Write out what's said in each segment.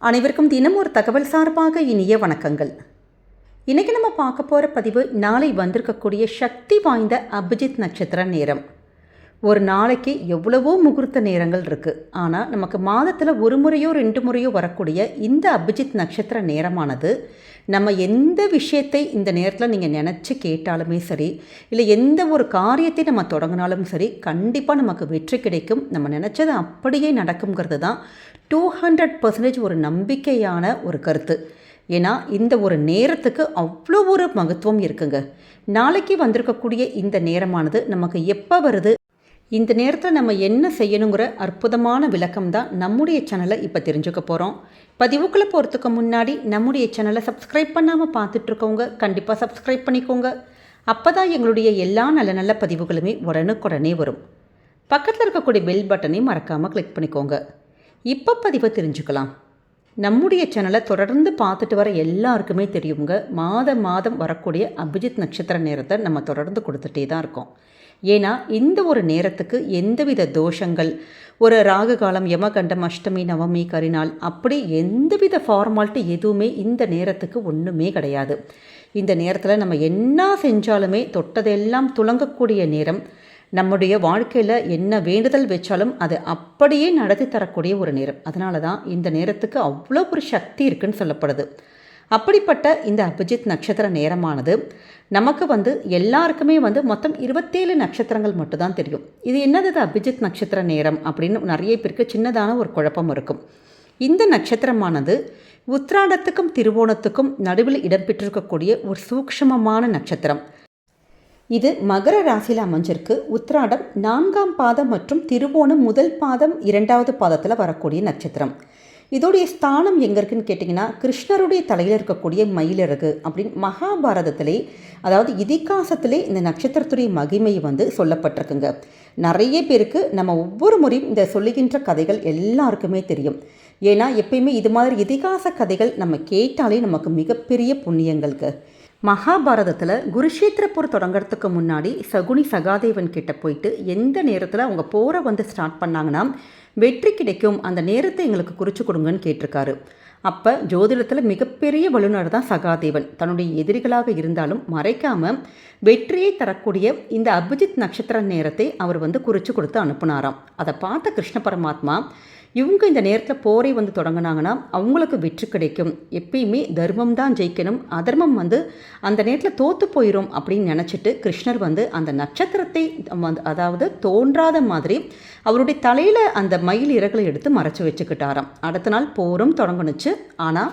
அனைவருக்கும் தினம் ஒரு தகவல் சார்பாக இனிய வணக்கங்கள். இன்றைக்கி நம்ம பார்க்க போகிற பதிவு நாளை வந்திருக்கக்கூடிய சக்தி வாய்ந்த அபிஜித் நட்சத்திர நேரம். ஒரு நாளைக்கு எவ்வளவோ முகூர்த்த நேரங்கள் இருக்குது ஆனால் நமக்கு மாதத்தில் ஒரு முறையோ ரெண்டு முறையோ வரக்கூடிய இந்த அபிஜித் நட்சத்திர நேரமானது நம்ம எந்த விஷயத்தை இந்த நேரத்தில் நீங்கள் நினச்சி கேட்டாலுமே சரி இல்லை எந்த ஒரு காரியத்தை நம்ம தொடங்கினாலும் சரி கண்டிப்பாக நமக்கு வெற்றி கிடைக்கும். நம்ம நினச்சது அப்படியே நடக்குங்கிறது தான் டூ ஹண்ட்ரட் பர்சன்டேஜ் ஒரு நம்பிக்கையான ஒரு கருத்து. ஏன்னா இந்த ஒரு நேரத்துக்கு அவ்வளோ ஒரு மகத்துவம் இருக்குங்க. நாளைக்கு வந்திருக்கக்கூடிய இந்த நேரமானது நமக்கு எப்போ வருது? இந்த நேரத்தில் நம்ம என்ன செய்யணுங்கிற அற்புதமான விளக்கம் தான் நம்முடைய சேனலை இப்போ தெரிஞ்சுக்க போகிறோம் பதிவுக்குள்ளே போகிறதுக்கு முன்னாடி நம்முடைய சேனலை சப்ஸ்கிரைப் பண்ணாமல் பார்த்துட்ருக்கவங்க கண்டிப்பாக சப்ஸ்கிரைப் பண்ணிக்கோங்க. அப்போ தான் எங்களுடைய எல்லா நல்ல நல்ல பதிவுகளுமே உடனுக்குடனே வரும். பக்கத்தில் இருக்கக்கூடிய பெல் பட்டனையும் மறக்காமல் கிளிக் பண்ணிக்கோங்க. இப்போ பதிவை தெரிஞ்சுக்கலாம். நம்முடைய சேனலை தொடர்ந்து பார்த்துட்டு வர எல்லாருக்குமே தெரியுங்க. மாதம் மாதம் வரக்கூடிய அபிஜித் நட்சத்திர நேரத்தை நம்ம தொடர்ந்து கொடுத்துட்டே தான் இருக்கோம். ஏன்னா இந்த ஒரு நேரத்துக்கு எந்தவித தோஷங்கள்? ஒரு ராகு காலம் யமகண்டம் அஷ்டமி நவமி கரிநாள் அப்படி எந்தவித ஃபார்மாலிட்டி எதுவுமே இந்த நேரத்துக்கு ஒன்றுமே கிடையாது. இந்த நேரத்தில் நம்ம என்ன செஞ்சாலுமே தொட்டதெல்லாம் துளங்கக்கூடிய நேரம். நம்முடைய வாழ்க்கையில் என்ன வேண்டுதல் வச்சாலும் அது அப்படியே நடத்தி தரக்கூடிய ஒரு நேரம். அதனால தான் இந்த நேரத்துக்கு அவ்வளோ ஒரு சக்தி இருக்குன்னு சொல்லப்படுது. அப்படிப்பட்ட இந்த அபிஜித் நட்சத்திர நேரமானது நமக்கு வந்து எல்லாருக்குமே வந்து மொத்தம் இருபத்தேழு நட்சத்திரங்கள் மட்டும்தான் தெரியும். இது என்னது இது அபிஜித் நட்சத்திர நேரம் அப்படின்னு நிறைய பேருக்கு சின்னதான ஒரு குழப்பம் இருக்கும். இந்த நட்சத்திரமானது உத்ராடத்துக்கும் திருவோணத்துக்கும் நடுவில் இடம்பெற்றிருக்கக்கூடிய ஒரு சூக்ஷமமான நட்சத்திரம். இது மகர ராசியில் அமைஞ்சிருக்கு. உத்ராடம் நான்காம் பாதம் மற்றும் திருவோணம் முதல் பாதம் இரண்டாவது பாதத்தில் வரக்கூடிய நட்சத்திரம். இதோடைய ஸ்தானம் எங்கே இருக்குன்னு கேட்டிங்கன்னா கிருஷ்ணருடைய தலையில் இருக்கக்கூடிய மயிலிறகு அப்படின்னு மகாபாரதத்திலே அதாவது இதிகாசத்திலே இந்த நட்சத்திரத்துடைய மகிமை வந்து சொல்லப்பட்டிருக்குங்க. நிறைய பேருக்கு நம்ம ஒவ்வொரு முறையும் இந்த சொல்லுகின்ற கதைகள் எல்லாருக்குமே தெரியும். ஏன்னா எப்பயுமே இது மாதிரி இதிகாச கதைகள் நம்ம கேட்டாலே நமக்கு மிகப்பெரிய புண்ணியங்களுக்கு. மகாபாரதத்தில் குருஷேத்திர போர் முன்னாடி சகுனி சகாதேவன் கிட்ட போயிட்டு எந்த நேரத்தில் அவங்க போரை வந்து ஸ்டார்ட் பண்ணாங்கன்னா வெற்றி கிடைக்கும். அந்த நேரத்தை எங்களுக்கு குறித்து கொடுங்கன்னு கேட்டிருக்காரு. அப்போ ஜோதிடத்தில் மிகப்பெரிய வல்லுநர் தான் சகாதேவன். தன்னுடைய எதிரிகளாக இருந்தாலும் மறைக்காமல் வெற்றியை தரக்கூடிய இந்த அபிஜித் நட்சத்திர நேரத்தை அவர் வந்து குறித்து கொடுத்து அனுப்புனாராம். அதை பார்த்த கிருஷ்ண பரமாத்மா இவங்க இந்த நேரத்தில் போரை வந்து தொடங்கினாங்கன்னா அவங்களுக்கு வெற்றி கிடைக்கும். எப்பயுமே தர்மம் தான் ஜெயிக்கணும் அதர்மம் வந்து அந்த நேரத்தில் தோற்று போயிடும் அப்படின்னு நினச்சிட்டு கிருஷ்ணர் வந்து அந்த நட்சத்திரத்தை வந்து அதாவது தோன்றாத மாதிரி அவருடைய தலையில் அந்த மயில் இறகுகளை எடுத்து மறைச்சி வச்சுக்கிட்டாராம். அடுத்த நாள் போரும் தொடங்கினுச்சு. ஆனால்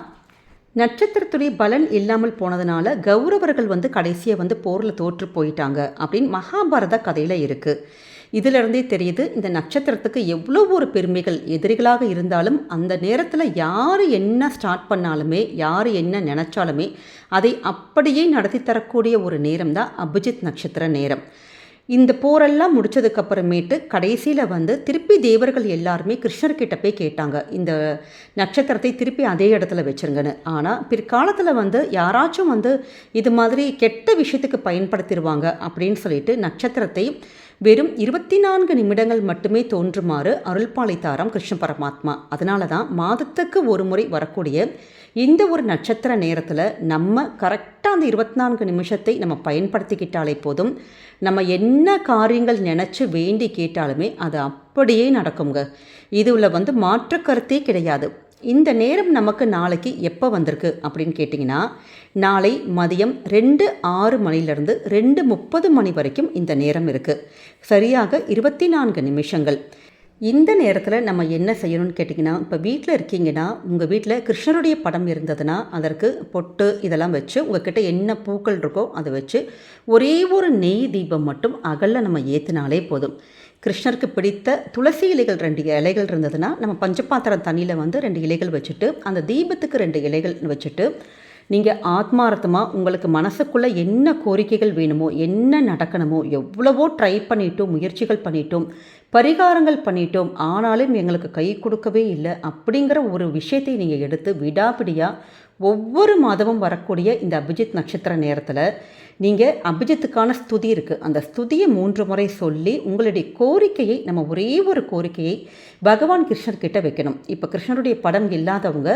நட்சத்திரத்துடைய பலன் இல்லாமல் போனதுனால கௌரவர்கள் வந்து கடைசியாக வந்து போரில் தோற்று போயிட்டாங்க அப்படின்னு மகாபாரத கதையில் இருக்குது இதிலிருந்தே தெரியுது இந்த நட்சத்திரத்துக்கு எவ்வளோ ஒரு பெருமைகள் எதிரிகளாக இருந்தாலும் அந்த நேரத்தில் யார் என்ன ஸ்டார்ட் பண்ணாலுமே யார் என்ன நினச்சாலுமே அதை அப்படியே நடத்தி தரக்கூடிய ஒரு நேரம் தான் அபிஜித் நட்சத்திர நேரம். இந்த போரெல்லாம் முடித்ததுக்கப்புறமேட்டு கடைசியில் வந்து திருப்பி தேவர்கள் எல்லாருமே கிருஷ்ணர்கிட்ட போய் கேட்டாங்க. இந்த நட்சத்திரத்தை திருப்பி அதே இடத்துல வச்சுருங்கன்னு. ஆனால் பிற்காலத்தில் வந்து யாராச்சும் வந்து இது மாதிரி கெட்ட விஷயத்துக்கு பயன்படுத்திடுவாங்க அப்படின்னு சொல்லிட்டு நட்சத்திரத்தை வெறும் இருபத்தி நான்கு நிமிடங்கள் மட்டுமே தோன்றுமாறு அருள்பாளைத்தாராம் கிருஷ்ண பரமாத்மா. அதனால தான் மாதத்துக்கு ஒரு முறை வரக்கூடிய இந்த ஒரு நட்சத்திர நேரத்தில் நம்ம கரெக்டாக அந்த இருபத்தி நான்கு நிமிஷத்தை நம்ம பயன்படுத்திக்கிட்டாலே போதும். நம்ம என்ன காரியங்கள் நினச்சி வேண்டி கேட்டாலுமே அது அப்படியே நடக்குங்க இதில் வந்து மாற்று கருத்தே கிடையாது. இந்த நேரம் நமக்கு நாளைக்கு எப்போ வந்திருக்கு அப்படின்னு கேட்டிங்கன்னா நாளை மதியம் ரெண்டு ஆறு மணிலேருந்து ரெண்டு முப்பது மணி வரைக்கும் இந்த நேரம் இருக்குது சரியாக இருபத்தி நான்கு நிமிஷங்கள். இந்த நேரத்தில் நம்ம என்ன செய்யணும்னு கேட்டிங்கன்னா இப்போ வீட்டில் இருக்கீங்கன்னா உங்கள் வீட்டில் கிருஷ்ணருடைய படம் இருந்ததுன்னா அதற்கு பொட்டு இதெல்லாம் வச்சு உங்ககிட்ட என்ன பூக்கள் இருக்கோ அதை வச்சு ஒரே ஒரு நெய் தீபம் மட்டும் அகலில் நம்ம ஏற்றினாலே போதும். கிருஷ்ணருக்கு பிடித்த துளசி இலைகள் ரெண்டு இலைகள் இருந்ததுன்னா நம்ம பஞ்சபாத்திரம் தண்ணியில் வந்து ரெண்டு இலைகள் வச்சுட்டு அந்த தீபத்துக்கு ரெண்டு இலைகள் வச்சுட்டு நீங்கள் ஆத்மார்த்தமாக உங்களுக்கு மனசுக்குள்ளே என்ன கோரிக்கைகள் வேணுமோ என்ன நடக்கணுமோ எவ்வளவோ ட்ரை பண்ணிட்டோம் முயற்சிகள் பண்ணிட்டோம் பரிகாரங்கள் பண்ணிட்டோம் ஆனாலும் எங்களுக்கு கை கொடுக்கவே இல்லை அப்படிங்கிற ஒரு விஷயத்தை நீங்கள் எடுத்து விடாபிடியாக ஒவ்வொரு மாதமும் வரக்கூடிய இந்த அபிஜித் நட்சத்திர நேரத்தில் நீங்கள் அபிஜித்துக்கான ஸ்துதி இருக்குது அந்த ஸ்துதியை மூன்று முறை சொல்லி உங்களுடைய கோரிக்கையை நம்ம ஒரே ஒரு கோரிக்கையை பகவான் கிருஷ்ணர்கிட்ட வைக்கணும். இப்போ கிருஷ்ணருடைய படம் இல்லாதவங்க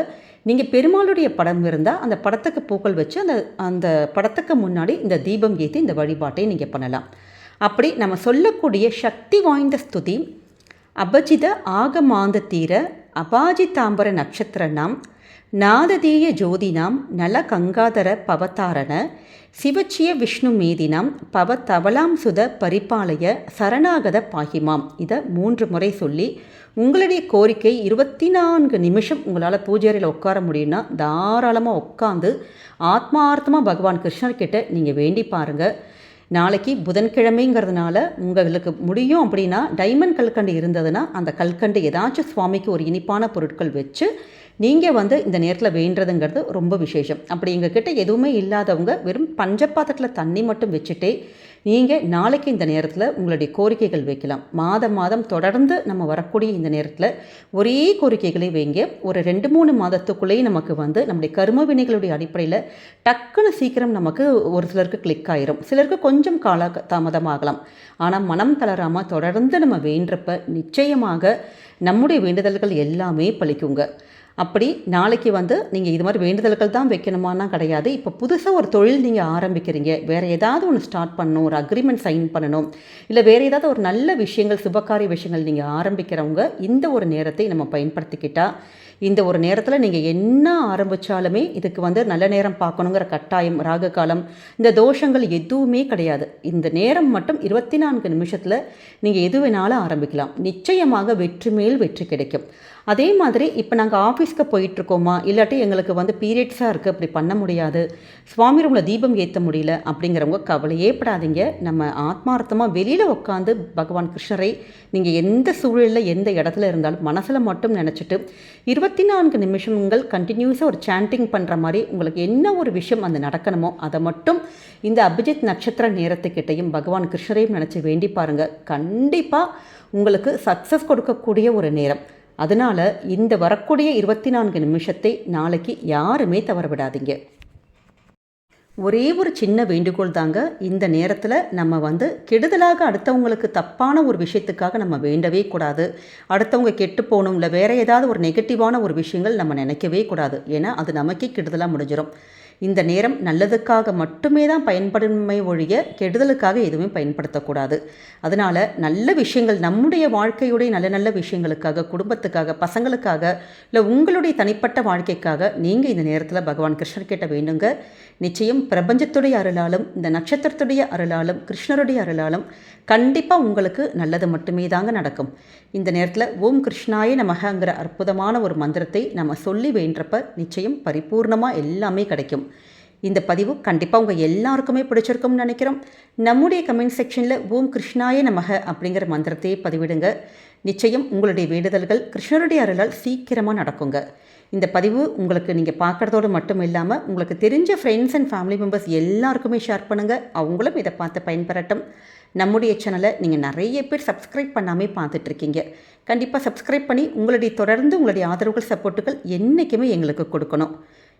நீங்கள் பெருமாளுடைய படம் இருந்தால் அந்த படத்துக்கு பூக்கள் வச்சு அந்த அந்த படத்துக்கு முன்னாடி இந்த தீபம் ஏற்றி இந்த வழிபாட்டை நீங்கள் பண்ணலாம். அப்படி நம்ம சொல்லக்கூடிய சக்தி வாய்ந்த ஸ்துதி அபஜித ஆகமாந்த தீர அபாஜிதாம்பர நட்சத்திரனாம் நாம் ஜோதினாம் நல கங்காதர பவதாரண சிவச்சிய விஷ்ணு மேதினாம் பவ தவலாம் சுத பரிபாலய சரணாகத பாகிமாம். இதை மூன்று முறை சொல்லி உங்களுடைய கோரிக்கை இருபத்தி நான்கு நிமிஷம் உங்களால் பூஜையில் உட்கார முடியும்னா தாராளமாக உட்காந்து ஆத்மார்த்தமாக பகவான் கிருஷ்ணர்கிட்ட நீங்கள் வேண்டி பாருங்கள் நாளைக்கு புதன்கிழமைங்கிறதுனால உங்களுக்கு முடியும் அப்படின்னா டைமண்ட் கல்கண்டு இருந்ததுன்னா அந்த கல்கண்டு ஏதாச்சும் சுவாமிக்கு ஒரு இனிப்பான பொருட்கள் வச்சு நீங்கள் வந்து இந்த நேரத்தில் வேண்டுறதுங்கிறது ரொம்ப விசேஷம். அப்படி எங்ககிட்ட எதுவுமே இல்லாதவங்க வெறும் பஞ்சப்பாத்திரத்தில் தண்ணி மட்டும் வச்சுட்டே நீங்கள் நாளைக்கு இந்த நேரத்தில் உங்களுடைய கோரிக்கைகள் வைக்கலாம். மாதம் மாதம் தொடர்ந்து நம்ம வரக்கூடிய இந்த நேரத்தில் ஒரே கோரிக்கைகளை வைங்க. ஒரு ரெண்டு மூணு மாதத்துக்குள்ளேயே நமக்கு வந்து நம்முடைய கரும வினைகளுடைய அடிப்படையில் டக்குன்னு சீக்கிரம் நமக்கு ஒரு சிலருக்கு கிளிக் ஆயிரும். சிலருக்கு கொஞ்சம் கால தாமதமாகலாம். ஆனால் மனம் தளராமல் தொடர்ந்து நம்ம வேண்டப்ப நிச்சயமாக நம்முடைய வேண்டுதல்கள் எல்லாமே பழிக்குங்க. அப்படி நாளைக்கு வந்து நீங்கள் இது மாதிரி வேண்டுதல்கள் தான் வைக்கணுமானா கிடையாது. இப்போ புதுசாக ஒரு தொழில் நீங்கள் ஆரம்பிக்கிறீங்க. வேறு ஏதாவது ஒன்று ஸ்டார்ட் பண்ணணும் ஒரு அக்ரிமெண்ட் சைன் பண்ணணும் இல்லை வேறு ஏதாவது ஒரு நல்ல விஷயங்கள் சுபகாரிய விஷயங்கள் நீங்கள் ஆரம்பிக்கிறவங்க இந்த ஒரு நேரத்தை நம்ம பயன்படுத்திக்கிட்டால் இந்த ஒரு நேரத்தில் நீங்கள் என்ன ஆரம்பித்தாலுமே இதுக்கு வந்து நல்ல நேரம் பார்க்கணுங்கிற கட்டாயம் ராக காலம் இந்த தோஷங்கள் எதுவுமே கிடையாது. இந்த நேரம் மட்டும் இருபத்தி நான்கு நிமிஷத்தில் நீங்கள் எது வேணாலும் ஆரம்பிக்கலாம். நிச்சயமாக வெற்றி மேல் வெற்றி கிடைக்கும். அதே மாதிரி இப்போ நாங்கள் ஆஃபீஸ்க்கு போயிட்டுருக்கோமா? இல்லாட்டி எங்களுக்கு வந்து பீரியட்ஸாக இருக்குது அப்படி பண்ண முடியாது. சுவாமி ரூமில் தீபம் ஏற்ற முடியல அப்படிங்கிறவங்க கவலையே படாதீங்க. நம்ம ஆத்மார்த்தமாக வெளியில் உட்காந்து பகவான் கிருஷ்ணரை நீங்கள் எந்த சூழலில் எந்த இடத்துல இருந்தாலும் மனசில் மட்டும் நினச்சிட்டு இருபத்தி இருபத்தி நான்கு நிமிஷங்கள் கண்டினியூஸாக ஒரு சாண்டிங் பண்ணுற மாதிரி உங்களுக்கு என்ன ஒரு விஷயம் அந்த நடக்கணுமோ அதை மட்டும் இந்த அபிஜித் நட்சத்திர நேரத்துக்கிட்டையும் பகவான் கிருஷ்ணரையும் நினச்சி வேண்டி பாருங்கள் கண்டிப்பாக உங்களுக்கு சக்ஸஸ் கொடுக்கக்கூடிய ஒரு நேரம். அதனால் இந்த வரக்கூடிய இருபத்தி நான்கு நிமிஷத்தை நாளைக்கு யாருமே தவற விடாதீங்க ஒரே ஒரு சின்ன வேண்டுகோள் தாங்க இந்த நேரத்தில் நம்ம வந்து கெடுதலாக அடுத்தவங்களுக்கு தப்பான ஒரு விஷயத்துக்காக நம்ம வேண்டவே கூடாது. அடுத்தவங்க கெட்டு போகணும் இல்லை வேறு ஏதாவது ஒரு நெகட்டிவான ஒரு விஷயங்கள் நம்ம நினைக்கவே கூடாது. ஏன்னா அது நமக்கே கெடுதலாக முடிஞ்சிடும் இந்த நேரம் நல்லதுக்காக மட்டுமே தான் பயன்படுமை ஒழிய கெடுதலுக்காக எதுவுமே பயன்படுத்தக்கூடாது. அதனால் நல்ல விஷயங்கள் நம்முடைய வாழ்க்கையுடைய நல்ல நல்ல விஷயங்களுக்காக குடும்பத்துக்காக பசங்களுக்காக இல்லை உங்களுடைய தனிப்பட்ட வாழ்க்கைக்காக நீங்கள் இந்த நேரத்தில் பகவான் கிருஷ்ணர் கிட்ட வேண்டுங்க. நிச்சயம் பிரபஞ்சத்துடைய அருளாலும் இந்த நட்சத்திரத்துடைய அருளாலும் கிருஷ்ணருடைய அருளாலும் கண்டிப்பாக உங்களுக்கு நல்லது மட்டுமே தாங்க நடக்கும். இந்த நேரத்தில் ஓம் கிருஷ்ணாய நமகங்கிற அற்புதமான ஒரு மந்திரத்தை நம்ம சொல்லி வேண்டப்ப நிச்சயம் பரிபூர்ணமாக எல்லாமே கிடைக்கும். இந்த பதிவு கண்டிப்பாக உங்கள் எல்லாருக்குமே பிடிச்சிருக்கும்னு நினைக்கிறோம். நம்முடைய கமெண்ட் செக்ஷனில் ஓம் கிருஷ்ணாய நமக அப்படிங்கிற மந்திரத்தையே பதிவிடுங்க. நிச்சயம் உங்களுடைய வேண்டுதல்கள் கிருஷ்ணருடைய அருளால் சீக்கிரமாக நடக்குங்க. இந்த பதிவு உங்களுக்கு நீங்கள் பார்க்குறதோடு மட்டும் இல்லாமல் உங்களுக்கு தெரிஞ்ச ஃப்ரெண்ட்ஸ் அண்ட் ஃபேமிலி மெம்பர்ஸ் எல்லாருக்குமே ஷேர் பண்ணுங்கள் அவங்களும் இதை பார்த்து பயன்பெறட்டும். நம்முடைய சேனலை நீங்கள் நிறைய பேர் சப்ஸ்கிரைப் பண்ணாமே பார்த்துட்ருக்கீங்க. கண்டிப்பாக சப்ஸ்கிரைப் பண்ணி உங்களுடைய தொடர்ந்து உங்களுடைய ஆதரவுகள் சப்போர்ட்டுகள் என்றைக்குமே எங்களுக்கு கொடுக்கணும்.